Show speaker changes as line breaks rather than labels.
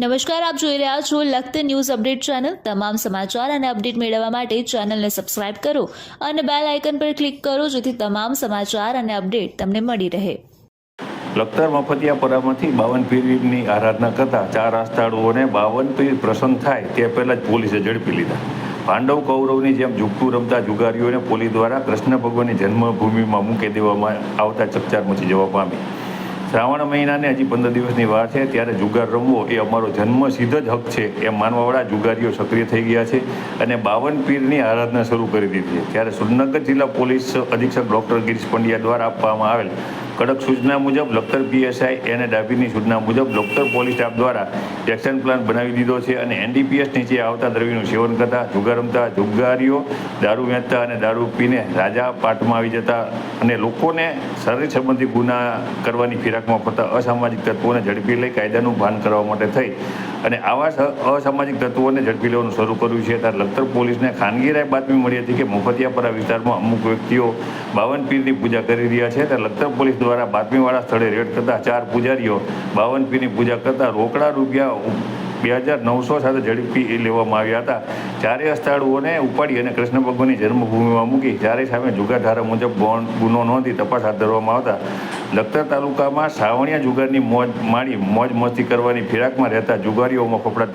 નમસ્કાર, આપ જોઈ રહ્યા છો લખત ન્યૂઝ અપડેટ ચેનલ. તમામ સમાચાર અને અપડેટ મેળવવા માટે ચેનલને સબસ્ક્રાઇબ કરો અને બેલ આઇકન પર ક્લિક કરો જેથી તમામ સમાચાર અને અપડેટ તમને મળી રહે.
લખતર મફતિયાપરામાંથી બાવન પીરની આરાધના કરતા ચાર આસ્થાળુઓને બાવન પીર પ્રસન્ન થાય તે પહેલાં જ પોલીસે ઝડપી લીધા. પાંડવ કૌરવની જેમ ઝૂકતું રમતા જુગારીઓને પોલીસ દ્વારા કૃષ્ણ ભગવાનની જન્મભૂમિમાં મૂકી દેવામાં આવતા ચકચાર મચી જવા પામી. શ્રાવણ મહિનાને હજી પંદર દિવસની વાર છે, ત્યારે જુગાર રમવો એ અમારો જન્મ સિદ્ધ જ હક છે. એમ માનવાવાળા જુગારીઓ સક્રિય થઈ ગયા છે અને બાવન પીરની આરાધના શરૂ કરી દીધી છે. ત્યારે સુરનગર જિલ્લા પોલીસ અધિક્ષક ડૉક્ટર ગિરીશ પંડ્યા દ્વારા આપવામાં આવેલ કડક સૂચના મુજબ લખતર પીએસઆઈ અને ડાભીની સૂચના મુજબ લખતર પોલીસ સ્ટાફ દ્વારા એક્શન પ્લાન બનાવી દીધો છે અને એનડીપીએસ નીચે આવતા દ્રવ્યનું સેવન કરતા જુગાર રમતા જુગારીઓ, દારૂ વેચતા અને દારૂ પીને રાજા પાઠમાં આવી જતા અને લોકોને શરીર સંબંધી ગુના કરવાની ફિરાકમાં પડતા અસામાજિક તત્વોને ઝડપી લઈ કાયદાનું ભાન કરવા માટે થઈ અને આવા અસામાજિક તત્વોને ઝડપી લેવાનું શરૂ કર્યું છે. ત્યારે લખતર પોલીસને ખાનગી રાય બાતમી મળી હતી કે મુફતિયાપરા વિસ્તારમાં અમુક વ્યક્તિઓ બાવન પીરની પૂજા કરી રહ્યા છે. ત્યારે લખતર પોલીસ દ્વારા બાતમીવાળા સ્થળે રેડ કરતા ચાર પૂજારીઓ બાવન પીની પૂજા કરતા રોકડા રૂપિયા બે હજાર નવસો સાથે ઝડપી લેવામાં આવ્યા હતા. ચારેય સ્થળોને ઉપાડી અને કૃષ્ણ ભગવાનની જન્મભૂમિમાં મૂકી ચારેય સામે જુગાર ધારા મુજબ ગુનો નોંધી તપાસ હાથ ધરવામાં આવતા. લખતર તાલુકામાં સાવણિયા જુગારની મોજ માણી મોજ મસ્તી કરવાની ફિરાકમાં રહેતા જુગારીઓમાં ફફડાટ